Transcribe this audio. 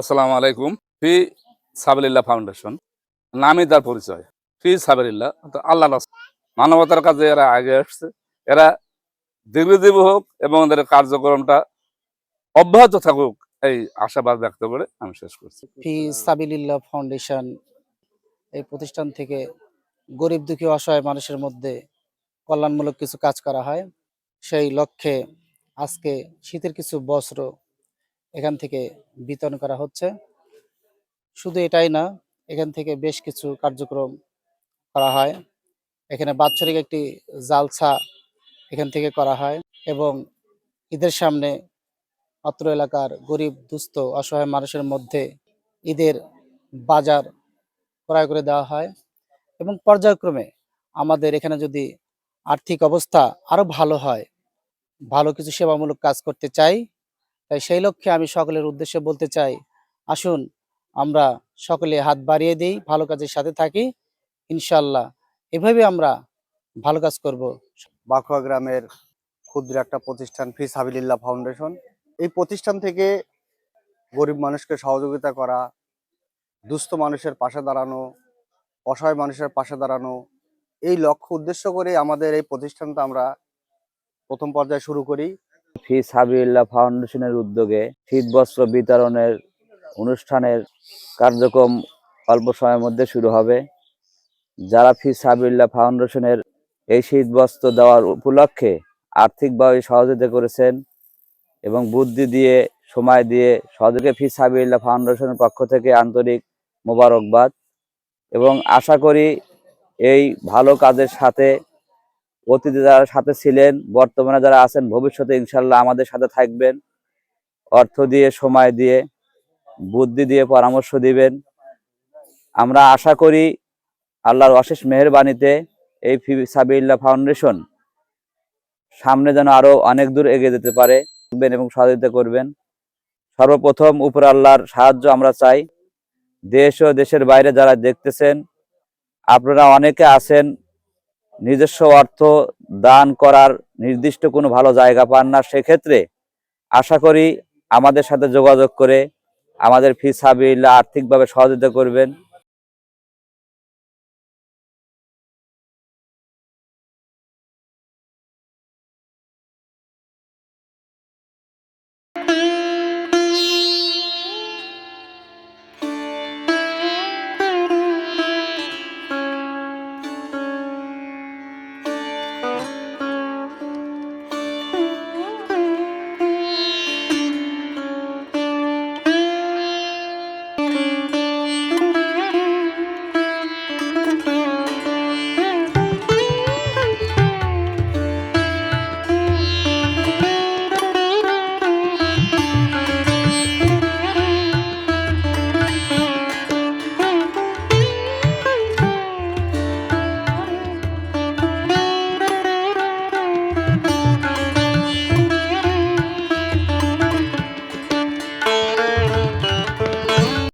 আসসালামু আলাইকুম। ফি সাবিল্লাহ ফাউন্ডেশন। নামই তার পরিচয়। ফি সাবিল্লাহ তো আল্লাহ মানবতার কাজে এরা আগে আসছে। এরা দীর্ঘজীবী হোক এবং এদের কার্যক্রমটা অব্যাহত থাকুক এই আশাবাদ ব্যক্ত করে আমি শেষ করছি। ফি সাবিলিল্লাহ ফাউন্ডেশন এই প্রতিষ্ঠান থেকে গরিব দুঃখী অসহায় মানুষের মধ্যে কল্যাণমূলক কিছু কাজ করা হয়। সেই লক্ষ্যে আজকে শীতের কিছু বস্ত্র এখান থেকে বিতরণ করা হচ্ছে। শুধু এটাই না, এখান থেকে বেশ কিছু কার্যক্রম করা হয়। এখানে বাৎসরিক একটি জালসা এখান থেকে করা হয় এবং ঈদের সামনে অত্র এলাকার গরিব, দুস্থ, অসহায় মানুষের মধ্যে ঈদের বাজার ক্রয় করে দেওয়া হয় এবং পর্যায়ক্রমে আমাদের এখানে যদি আর্থিক অবস্থা আরও ভালো হয়, ভালো কিছু সেবামূলক কাজ করতে চাই তাই সেই লক্ষ্যে আমি সকলের উদ্দেশ্যে বলতে চাই, আসুন আমরা সকলে হাত বাড়িয়ে দিই, ভালো কাজের সাথে থাকি ইনশাল্লাহ এভাবে আমরা ভালো কাজ করব। বাঁকুড়া গ্রামের ক্ষুদ্র একটা প্রতিষ্ঠান ফিস সাবিলিল্লাহ ফাউন্ডেশন। এই প্রতিষ্ঠান থেকে গরিব মানুষকে সহযোগিতা করা, দুস্থ মানুষের পাশে দাঁড়ানো, অসহায় মানুষের পাশে দাঁড়ানো, এই লক্ষ্য উদ্দেশ্য করে আমাদের এই প্রতিষ্ঠানটা আমরা প্রথম পর্যায়ে শুরু করি। ফি সাবিল্লাহ ফাউন্ডেশনের উদ্যোগে শীত বস্ত্র বিতরণের অনুষ্ঠানের কার্যক্রম অল্প সময়ের মধ্যে শুরু হবে। যারা ফি সাবিল্লাহ ফাউন্ডেশনের এই শীত বস্ত্র দেওয়ার উপলক্ষে আর্থিকভাবে সহযোগিতা করেছেন এবং বুদ্ধি দিয়ে, সময় দিয়ে সহযোগে ফি সাবিল্লাহ ফাউন্ডেশনের পক্ষ থেকে আন্তরিক মোবারকবাদ। এবং আশা করি এই ভালো কাজের সাথে অতীতে যারা সাথে ছিলেন, বর্তমানে যারা আছেন, ভবিষ্যতে ইনশাল্লাহ আমাদের সাথে থাকবেন। অর্থ দিয়ে, সময় দিয়ে, বুদ্ধি দিয়ে পরামর্শ দিবেন। আমরা আশা করি আল্লাহর অশেষ মেহেরবানিতে এই ফি সাবিল্লাহ ফাউন্ডেশন সামনে যেন আরও অনেক দূর এগিয়ে যেতে পারে এবং সহযোগিতা করবেন। সর্বপ্রথম উপর আল্লাহর সাহায্য আমরা চাই। দেশ ও দেশের বাইরে যারা দেখতেছেন, আপনারা অনেকে আছেন নিজস্ব অর্থ দান করার নির্দিষ্ট কোনো ভালো জায়গা পান না, সেক্ষেত্রে আশা করি আমাদের সাথে যোগাযোগ করে আমাদের ফি সাবিল্লা আর্থিকভাবে সহযোগিতা করবেন।